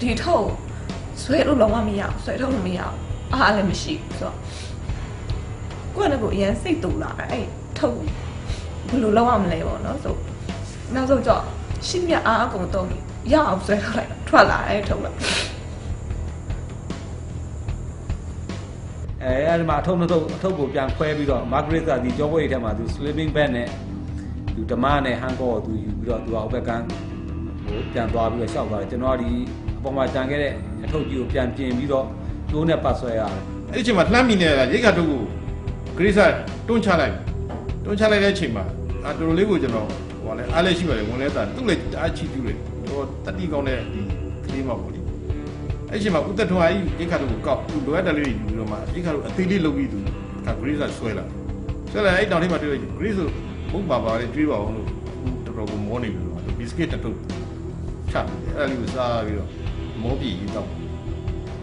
ဒီထုတ်ဆွဲလို့လုံးဝမရဘူးဆွဲထုတ်လို့မရဘူးအားလည်းမရှိဘူးဆိုတော့ကိုယ့်ကလည်းကိုအရင်စိတ်တူလာတယ်အဲ့ထုတ်ဘယ်လိုလုပ်ရမလဲပေါ့နော်ဆိုနောက်ဆုံးတော့ရှင်းပြအားအကုန်တော့ရအောင်ဆွဲထုတ်လိုက်ထွက်လာတယ်ထုတ်လိုက်အဲအဲ့ဒီမှာအထုပ်နှစ်ထုပ်အထုပ်ကိုပြန်ခွဲပြီးတော့မာဂရစ်ကဒီကြောပွဲထဲမှာသူ slipping bag နဲ့သူဓမ္မနဲ့ဟန်ကောကိုသူယူပြီးတော့သူကအောက်ဘက်ကန်းဟိုပြန်သွားပြီးတော့ရှောက်သွားတယ်ကျွန်တော်ကဒီအ ပေါ်မှာတန်ခဲ့တဲ့အထုပ်ကြီးကိုပြန်ပြင်ပြီးတော့ကျိုးနဲ့ပတ်ဆွဲရတယ်အဲ့ဒီအချိန်မှာလှမ်းမိနေတာရိတ်ခါတုတ်ကိုဂရိစာတွန်းချလိုက်တွန်းချလိုက်တဲ့အချိန်မှာအာတော်တော်လေးကိုကျွန်တော်ဟိုလဲအားလည်းရှိပါတယ်ဝင်လဲတာသူ့လည်းအားချီပြူတယ်တော့တတိကောင်းတဲ့ဒီကလေးမပေါ့လေအဲ့ဒီအချိန်မှာဥသက်ထွန်းအားကြီးရိတ်ခါတုတ်ကိုကောက်သူလိုအပ်တယ်လေးယူပြီးတော့မှရိတ်ခါတုတ်အသေးလေးလုပ်ပြီးသူကဂရိစာဆွဲလာဆွဲလာအဲ့တောင်ထဲမှာတွေ့လိုက်ဂရိဆိုဘုံပါပါလေးတွေးပါအောင်လို့တော်တော်ကိုမောနေပြီလို့ဘီစကစ်တစ်ထုပ်ချပြီးအဲ့ဒါလေးကိုစားပြီးတော့ မောပြီတော့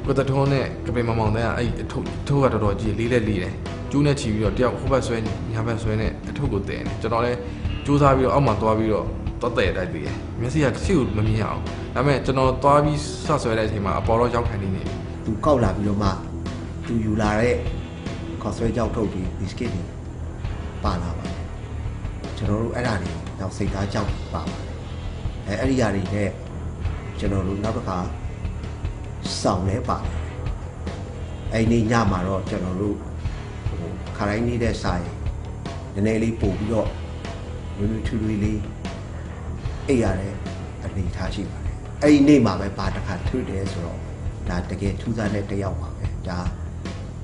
ကိုတထုံးနဲ့ကပိန်မမောင်တဲ့အဲ့အထုပ်ထုပ်ကတော်တော်ကြီးလေးလက်လေးတယ်ကျူးနဲ့ချီပြီးတော့တယောက်ဟိုဘက်ဆွဲညာဘက်ဆွဲနဲ့အထုပ်ကိုတည်နေကျွန်တော်လည်းစူးစမ်းပြီးတော့အောက်မှာသွားပြီးတော့တော့တဲ့တိုက်ပြီးတယ်မျက်စိကတစ်ချို့မမြင်အောင်ဒါပေမဲ့ကျွန်တော်သွားပြီးဆွဆွဲတဲ့အချိန်မှာအပေါ်တော့ရောက်ခံနေနေပြီသူကောက်လာပြီးတော့မှသူယူလာတဲ့ခေါ်ဆွဲကြောက်ထုတ်ပြီးဘီစကစ်တွေပါလာပါတယ်ကျွန်တော်တို့အဲ့ဒါတွေနောက်စိတ်သားကြောက်ပါပါတယ်အဲအဲ့ဒီຢာတွေနဲ့ကျွန်တော်တို့နောက်တစ်ခါ စောင်းလဲပါတယ်အဲ့ဒီညမှာတော့ကျွန်တော်တို့ဟိုခရိုင်းနေတဲ့ဆိုင်နည်းနည်းလေးပို့ပြီးတော့နွေးနွေးထွေးထွေးလေးအိပ်ရတဲ့အနေထားရှိပါတယ်အဲ့ဒီနေ့မှာပဲဘာတစ်ခါထွေးတယ်ဆိုတော့ဒါတကယ်ထူးဆန်းတဲ့တစ်ယောက်ပါပဲဒါ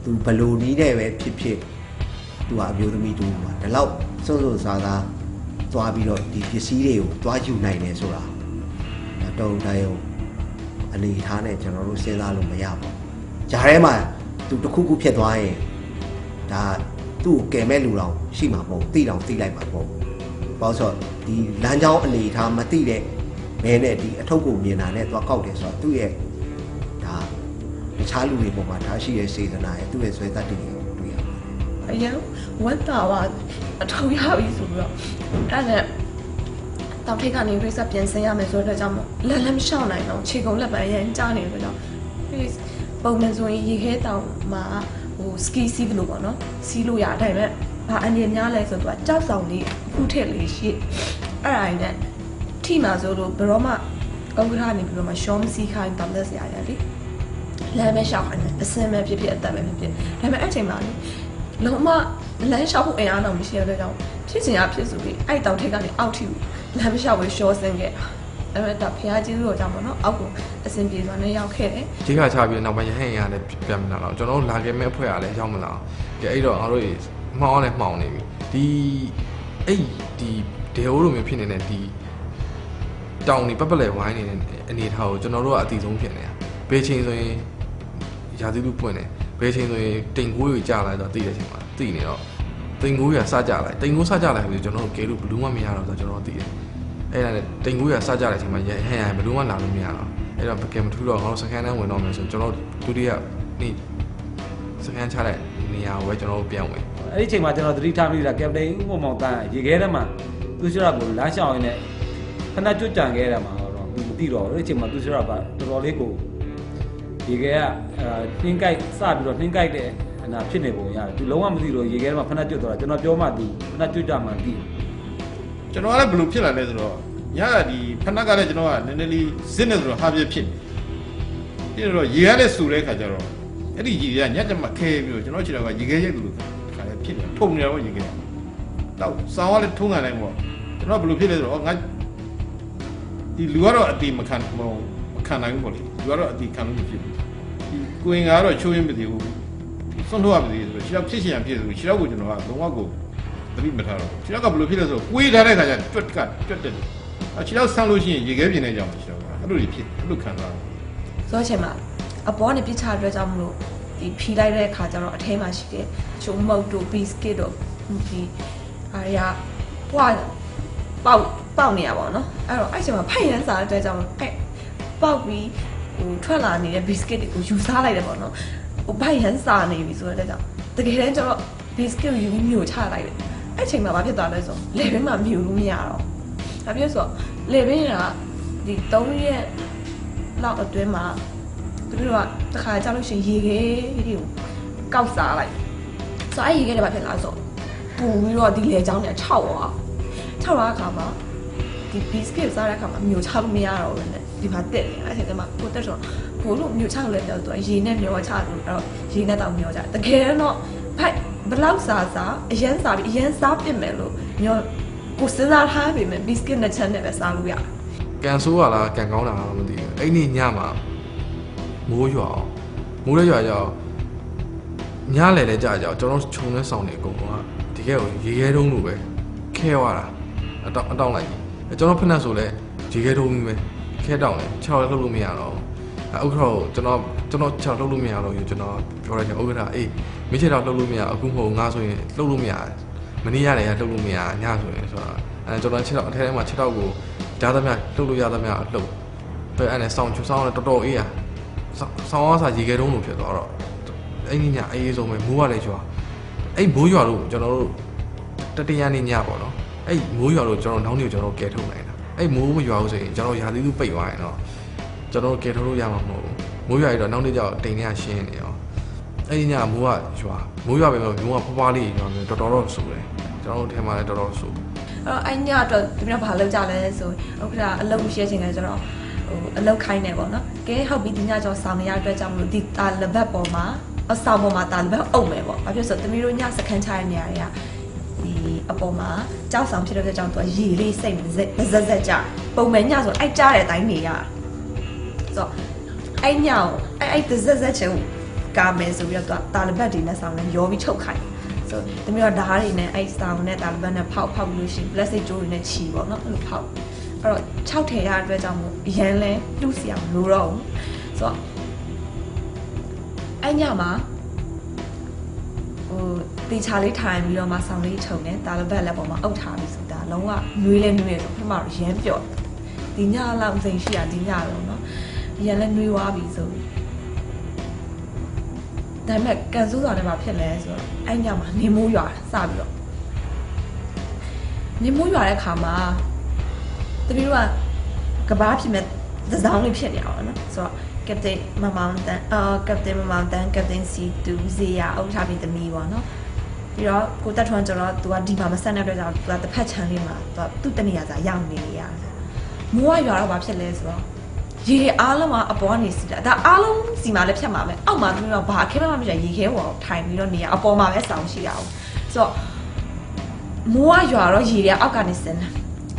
သူဘယ်လိုနည်းနဲ့ပဲဖြစ်ဖြစ်သူကအမျိုးသမီးတူမှာဒီလောက်စွန့်စွန့်စားစားသွားပြီးတော့ဒီပစ္စည်းတွေကိုသွားယူနိုင်တယ်ဆိုတာဒါတုံတိုင်း အောင်အနေထားနဲ့ကျွန်တော်တို့စဉ်းစားလို့မရပါဘူးဂျားထဲမှာသူတစ်ခုခုဖြစ်သွားရင်ဒါသူ့ကိုကယ်မဲ့လူတော်ရှိမှာမဟုတ်တိတောင်တိလိုက်မှာမဟုတ်ဘာလို့ဆိုတော့ဒီလမ်းကြောင်းအနေထားမတိတဲ့ဘဲနဲ့ဒီအထုပ်ကိုမြင်တာနဲ့သွားကောက်တယ်ဆိုတော့သူ့ရဲ့ဒါတခြားလူတွေပေါ်မှာထားရှိရဲ့စေတနာရဲ့သူ့ရဲ့ဆွဲသတ်တည်ကိုတွေ့ရပါတယ်အရင်ဝတ်တာပါအထောက်ရပြီဆိုပြီးတော့အဲ့ဒါ တောင်ထိပ်ကနေ reset ပြန်ဆင်းရမယ်ဆိုတော့ကြောင့်လက်လက်မလျှောက်နိုင်တော့ခြေကုံလက်ပံရန်ကြားနေလို့ကြောင့်ပုံမှန်ဆိုရင်ရေခဲတောင်မှာဟို ski စီးလို့ပေါ့နော်စီးလို့ရတဲ့အတိုင်းပဲဘာအနေများလဲဆိုတော့ကြောက်ဆောင်လေးအခုထက်လေးရှိအဲ့ဒါနဲ့ထိမှာဆိုလို့ဘယ်တော့မှကောင်းကထားနေပြီးတော့မှရှောမစီခိုင်းတောင်သက်စရာရလေလမ်းမဲရှောက်ခိုင်းတယ်အစင်ပဲဖြစ်ဖြစ်အသက်ပဲဖြစ်ဖြစ်ဒါပေမဲ့အဲ့ချိန်မှာလေလုံးဝလမ်းလျှောက်ဖို့အင်အားတော့မရှိတဲ့အတွက်ကြောင့်ဖြစ်ချင်ရဖြစ်ဆိုပြီးအဲ့တောင်ထိပ်ကနေအောက်ထိ လမ်းမလျှောက်ဝေရှော့ဆင်းခဲ့တာအဲ့ဒါဖះကျေးဇူးတော်ကြောင့်ပေါ့နော်အောက်ကိုအစင်ပြေစွာနဲ့ရောက်ခဲ့တယ်ကြီးခါချပြီးတော့နောက်ပိုင်းရဟန်ရလည်းပြန်မလာတော့ကျွန်တော်တို့လာခဲ့မဲ့အဖွဲ့ကလည်းရောက်မလာအောင်ကဲအဲ့တော့ငါတို့မှောင်းလည်းမှောင်းနေပြီဒီအဲ့ဒီဒေဟိုလိုမျိုးဖြစ်နေတဲ့ဒီတောင်နေပတ်ပတ်လဲဝိုင်းနေတဲ့အနေထားကိုကျွန်တော်တို့ကအတိဆုံးဖြစ်နေတာဘယ်ချိန်ဆိုရင်ရာသီဥတုပွင့်တယ်ဘယ်ချိန်ဆိုရင်တိမ်ကိုးတွေကြာလာတော့သိတဲ့အချိန်မှာသိနေတော့တိမ်ကိုးရစကြလိုက်တိမ်ကိုးစကြလိုက်ပြီကျွန်တော်တို့ကဲလို့ဘလူးမမရတော့ဆိုကျွန်တော်တို့သိတယ် အဲ့ဒါနဲ့တိမ်ကိုးရစကြတဲ့အချိန်မှာရဟန်ရဘလူးမလာလို့မရတော့အဲ့တော့ကဲမထူးတော့ငါတို့စကန်တန်းဝင်တော့မယ်ဆိုကျွန်တော်ဒုတိယနေ့စကန်ချတဲ့နေရာကိုပဲကျွန်တော်တို့ပြန်ဝင်အဲ့ဒီအချိန်မှာကျွန်တော်သတိထားမိတာကပတိန်ဥပမောင်တန်းရေခဲထဲမှာသူစရကိုလမ်းလျှောက်ရင်းနဲ့ခဏကြွကြံခဲ့တာမှာတော့သူမသိတော့ဘူးအဲ့ဒီအချိန်မှာသူစရကတော်တော်လေးကိုရေခဲကအဲနှင်းကြိုက်စပြီးတော့နှင်းကြိုက်တဲ့အနာဖြစ်နေပုံရတယ်သူလုံးဝမသိတော့ရေခဲထဲမှာခဏကြွသွားတာကျွန်တော်ပြောမှသူခဏကြွကြမှသိတယ် ကျွန်တော်ကလည်းဘယ်လိုဖြစ်လာလဲဆိုတော့ညကဒီဖနက်ကလည်းကျွန်တော်ကနည်းနည်းလေးဇစ်နေဆိုတော့ဟာပြဖြစ်နေပြီးတော့ရေရတဲ့ဆူတဲ့ခါကျတော့အဲ့ဒီရေကညက်ကြမှာခဲပြီးတော့ကျွန်တော်ခြေတော်ကရေခဲရိုက်လို့ခါလည်းဖြစ်နေထုံနေတော့ရေခဲတော့စောင်းကလည်းထုံးကန်လိုက်ပေါ့ကျွန်တော်ဘယ်လိုဖြစ်လဲဆိုတော့ငါဒီလူကတော့အတီမခံမခံနိုင်ဘူးပေါ့လေလူကတော့အတီခံလို့မဖြစ်ဘူးဒီကိုင်ကတော့ချိုးရင်မသိဘူးစွန့်ထုတ်ရမသိဘူးဆိုတော့ခြေတော့ဖြစ်ချင်ရဖြစ်ဆိုခြေတော့ကိုကျွန်တော်ကလုံးဝကို သတိမထားတော့ခြေထောက်ကဘယ်လိုဖြစ်လဲဆိုတော့ကိုွေးထားတဲ့ခါကျတွက်ကတွက်တယ်အခြေထောက်ဆန်းလို့ရှိရင်ရေခဲပြင်းနေကြမှာခြေထောက်ကအဲ့လိုတွေဖြစ်အဲ့လိုခံစားတယ်ဆိုတော့အချိန်မှာအပေါ်ကနေပြစ်ချအတွက်ကြောင့်မလို့ဒီဖြီးလိုက်တဲ့အခါကျတော့အထဲမှာရှိတဲ့ချုံမုတ်တို့ဘီစကစ်တို့ဒီအားရပွားပေါက်ပေါက်နေရပါတော့နော်အဲ့တော့အဲ့ချိန်မှာဖိုက်ရန်စားတဲ့အတွက်ကြောင့်အဲ့ပေါက်ပြီးဟိုထွက်လာနေတဲ့ဘီစကစ်တွေကိုယူစားလိုက်တယ်ပေါ့နော်ဟိုဖိုက်ရန်စားနေပြီဆိုတဲ့အတွက်ကြောင့်တကယ်တမ်းကျတော့ဘီစကစ်ကိုယူပြီးမြို့ချလိုက်တယ် အဲ့ချိန်မှာဘာဖြစ်သွားလဲဆိုလေဘင်းမှာမြူလို့မရတော့ဒါပြည့်ဆိုလေဘင်းကဒီ3ရက်လောက်အတွင်းမှာသူတို့ကတခါကြောက်လို့ရှိရင်ရေခဲတွေကိုကောက်စားလိုက်ဆိုအဲ့ရေခဲတွေဘာဖြစ်လာဆိုပူပြီးတော့ဒီလေချောင်းနဲ့ခြောက်သွားခြောက်သွားတဲ့အခါမှာဒီ biscuit စားတဲ့အခါမှာမျိုးချလို့မရတော့ဘူးနဲ့ဒီမှာတက်နေအဲ့ဒီထဲမှာကိုတက်တော့ဘိုးလို့မျိုးချလို့လည်းတော့သူကရေနဲ့မျိုးချလို့အဲ့တော့ရေနဲ့တောင်မျိုးချတကယ်တော့ဖိုက် ဘလောက်စားစားအရန်စားပြီးအရန်စားပြစ်မယ်လို့မျိုးကိုစဉ်းစားထားပေမဲ့ biscuit နဲ့ချက်နဲ့ပဲစားလို့ရတယ်ကန်ဆိုးရလားကန်ကောင်းတာလားမသိဘူးအဲ့ဒီညမှာမိုးရွာအောင်မိုးလည်းရွာကြအောင်ညလည်းလည်းကြာကြအောင်ကျွန်တော်ခြုံနေဆောင်နေအကုန်လုံးကဒီကဲကိုရေခဲတုံးလို့ပဲခဲသွားတာအတောင်အတောင်လိုက်ကြီးအဲ့ကျွန်တော်ဖက်နဲ့ဆိုလဲရေခဲတုံးကြီးပဲခဲတောင်လေ6လောက်လှုပ်လို့မရတော့ဘူးအဲ့ ဥက္ကဋ္ဌကိုကျွန်တော်ကျွန်တော်6လှုပ်လို့မရတော့ဘူးကျွန်တော်ပြောလိုက်တယ်ဥက္ကဋ္ဌအေးမင်းချေတော့လှုပ်လို့မရအခုမဟုတ်ငါဆိုရင်လှုပ်လို့မရမနေ့ရတယ်လှုပ်လို့မရညဆိုရင်ဆိုတာအဲကျွန်တော်6တော့အထဲထဲမှာ6တော့ကိုဓာတ်သမျှလှုပ်လို့ရသမျှလှုပ်ပဲအဲ့နဲ့စောင်းချူစောင်းလည်းတော်တော်အေးရစောင်းအောင်စာရေခဲတုံးလို့ဖြစ်သွားတော့အဲ့ဒီညအေးဆုံးပဲမိုးကလည်းကျွာအဲ့မိုးရွာလို့ကျွန်တော်တို့တတရနေ့ညပေါ့နော်အဲ့မိုးရွာလို့ကျွန်တော်နောက်နေ့ကျွန်တော်ကဲထုတ်နိုင်တာအဲ့မိုးမရွာဘူးဆိုရင်ကျွန်တော်ရာသီဥတုပိတ်သွားရင်တော့ ကျွန်တော်ကဲထုတ်လို့ရမှာမဟုတ်ဘူးမိုးရွာရတော့နောက်နေ့ကျတော့တိမ်ထဲကရှင်းနေရောအဲ့ဒီညမိုးကရွာမိုးရွာပဲမိုးကဖွားဖွားလေးရွာမျိုးတော်တော်တော့ဆူတယ်ကျွန်တော်တို့ထဲမှာလည်းတော်တော်ဆူအဲ့တော့အဲ့ညအတွက်ဒီနေ့ဘာလုပ်ကြလဲဆိုဥက္ကဋ္ဌအလုပ်ရှင်းချင်တယ်ဆိုတော့ဟိုအလုပ်ခိုင်းနေပေါ့နော်ကဲဟုတ်ပြီဒီညကျော်ဆောင်နေရတဲ့အတွက်ကြောင့်မလို့ဒီတာလဘက်ပေါ်မှာအဆောင်ပေါ်မှာတာလဘက်အုပ်မယ်ပေါ့ဘာဖြစ်လို့ဆိုတမီးတို့ညစခန်းချတဲ့နေရာတွေကဒီအပေါ်မှာကြောက်ဆောင်ဖြစ်တဲ့အတွက်ကြောင့်သူကရေလေးစိတ်မဇက်ဇက်ဇက်ကြပုံမှန်ညဆိုအဲ့ကြားတဲ့အတိုင်းနေရ ဆိုတော့အဲ့ညောင်အဲ့အဲ့ဇက်ဇက်ချင်ကာမယ်ဆိုပြီးတော့သူကတာလဘက်တွေနဲ့ဆောင်နေရောပြီးချုပ်ခိုင်းဆိုတမီးတော့ဓာတ်တွေနဲ့အဲ့ဆောင်နဲ့တာလဘန်နဲ့ဖောက်ဖောက်လို့ရှိရင် plastic ကြိုးတွေနဲ့ချီပေါ့နော်အဲ့လိုဖောက်အဲ့တော့6ထည်ရတဲ့အတွက်ကြောင့်မို့ရန်လဲလူစီအောင်လို့တော့ဘူးဆိုတော့အဲ့ညမှာဟိုတေချာလေးထိုင်ပြီးတော့မှဆောင်းလေးခြုံနေတာလဘတ်လက်ပေါ်မှာအုပ်ထားပြီးဆိုတာလုံးဝနှွေးလဲနှွေးရတော့ပထမတော့ရမ်းပြော့ဒီညလောက်စိန်ရှိရဒီညလုံး နော်ရန်လဲနှွေးသွားပြီဆိုပြီးဒါပေမဲ့ကန်ဆိုးသွားတယ်မှာဖြစ်လဲဆိုတော့အဲ့ညမှာနေမိုးရွာစပြီးတော့နေမိုးရွာတဲ့ခါမှာတပီတို့ကကဘာဖြစ်မဲ့သစောင်းလေးဖြစ်နေအောင်နော်ဆိုတော့ captain မမောင်တန်အာ captain မမောင်တန် captain C2 ဇေယအုပ်ထားပြီးတမီပေါ့နော်ပြီးတော့ကိုတက်ထွန်းကျွန်တော်သူကဒီမှာမဆက်တဲ့အတွက်ကြောင့်သူကတစ်ဖက်ချမ်းလေးမှာသူကသူ့တနေရာစာရောက်နေရတယ်မိုးကရွာတော့ဘာဖြစ်လဲဆိုတော့ ရေအားလုံးကအပေါ်ကနေစီတာဒါအားလုံးစီမှာလည်းဖြတ်မှာပဲအောက်မှာသူတို့ကဘာခဲမှမဖြစ်ရေခဲပေါ်ထိုင်ပြီးတော့နေရအပေါ်မှာပဲစောင်းရှိရအောင်ဆိုတော့မိုးကရွာတော့ရေတွေကအောက်ကနေစင်းတယ်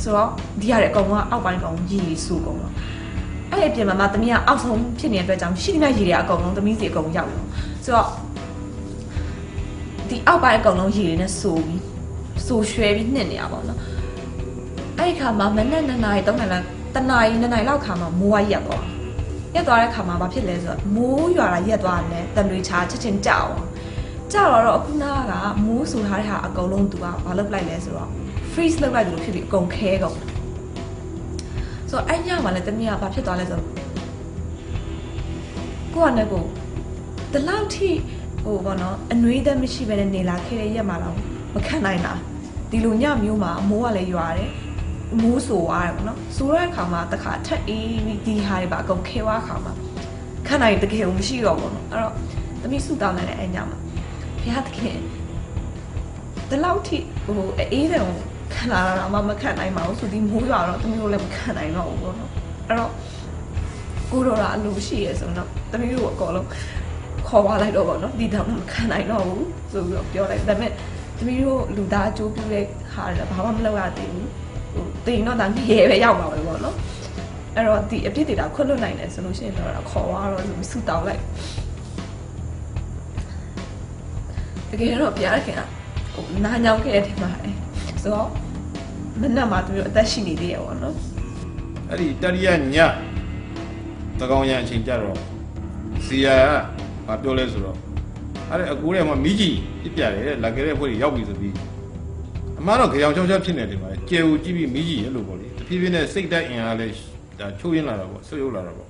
ဆိုတော့ဒီရတဲ့အကောင်ကအောက်ပိုင်းကောင်ရေဆူကုန်တော့အဲ့ဒီပြင်မှာမသမီးကအောက်ဆုံးဖြစ်နေတဲ့အတွက်ကြောင့်ရှိနေတဲ့ရေတွေကအကောင်လုံးသမီးစီအကောင်ရောက်တော့ဆိုတော့ဒီအောက်ပိုင်းအကောင်လုံးရေတွေနဲ့ဆူပြီးဆူရွှဲပြီးနှစ်နေရပါတော့အဲ့ဒီခါမှာမနက်2နာရီ3နာရီလောက် တနာရီ2နာရီလောက်ခါမှာမိုးကရက်သွားရက်သွားတဲ့ခါမှာဘာဖြစ်လဲဆိုတော့မိုးရွာတာရက်သွားတယ်တံတွေချာချက်ချင်းကြောက်အောင်ကြောက်တော့တော့အခုနာကမိုးဆူထားတဲ့ဟာအကုန်လုံးသူကဘာလုပ်လိုက်လဲဆိုတော့ freeze လုပ်လိုက်တယ်လို့ဖြစ်ပြီးအကုန်ခဲကုန်ဆိုတော့အဲ့ညမှာလည်းတမီးကဘာဖြစ်သွားလဲဆိုတော့ကိုကလည်းကိုဒီလောက်ထိဟိုဘောနော်အနှွေးသက်မရှိဘဲနဲ့နေလာခဲ့တဲ့ရက်မှာတော့မခံနိုင်တာဒီလိုညမျိုးမှာမိုးကလည်းရွာတယ် မိုးဆိုသွားတယ်ပေါ့နော်ဆိုတဲ့အခါမှာတခါထက်အေးပြီးဒီဟာတွေပါအကုန်ခဲသွားအခါမှာခဏနိုင်တကယ်ကိုမရှိတော့ဘူးနော်အဲ့တော့သမီးဆူတောင်းနေတဲ့အဲ့ညမှာဘုရားသခင်ဒီလောက်ထိဟိုအေးတယ်ကိုခံလာတာမှမခံနိုင်ပါဘူးဆိုဒီမိုးရွာတော့သမီးတို့လည်းမခံနိုင်တော့ဘူးပေါ့နော်အဲ့တော့ကိုတော့အလိုရှိရဆိုတော့သမီးတို့အကုန်လုံးခေါ်သွားလိုက်တော့ပေါ့နော်ဒီတော့မခံနိုင်တော့ဘူးဆိုပြီးတော့ပြောလိုက်ဒါပေမဲ့သမီးတို့လူသားအကျိုးပြုတဲ့ဟာတွေဘာမှမလုပ်ရသေးဘူးဟို တင်တော့ဒါငရေပဲရောက်ပါပဲပေါ့နော်အဲ့တော့ဒီအပြစ်တွေတာခွတ်လွတ်နိုင်တယ်ဆိုလို့ရှိရင်တော့ခေါ်သွားတော့ဆူတောင်းလိုက်တကယ်တော့ပြားခင်ကဟိုနာညောင်းခဲ့တဲ့မှာအဲဆိုတော့မနက်မှာသူတို့အသက်ရှိနေသေးရပေါ့နော်အဲ့ဒီတရိယညတကောင်ရံအချိန်ကြတော့စီယာကဘာပြောလဲဆိုတော့အဲ့ဒီအကူထဲမှာမိကြီးပြပြတယ်တဲ့လက်ကြဲတဲ့ဖွဲ့တွေရောက်ပြီဆိုပြီးအ မှန်တော့ကြောင်ချောင်းချောင်းဖြစ်နေတယ်မှာကျဲဦးကြည့်ပြီးမိကြီးရဲ့လို့ပေါ့လေတဖြည်းဖြည်းနဲ့စိတ်တိုက်အင်အားလဲဒါချိုးရင်းလာတာပေါ့ဆွတ်ယုတ်လာတာပေါ့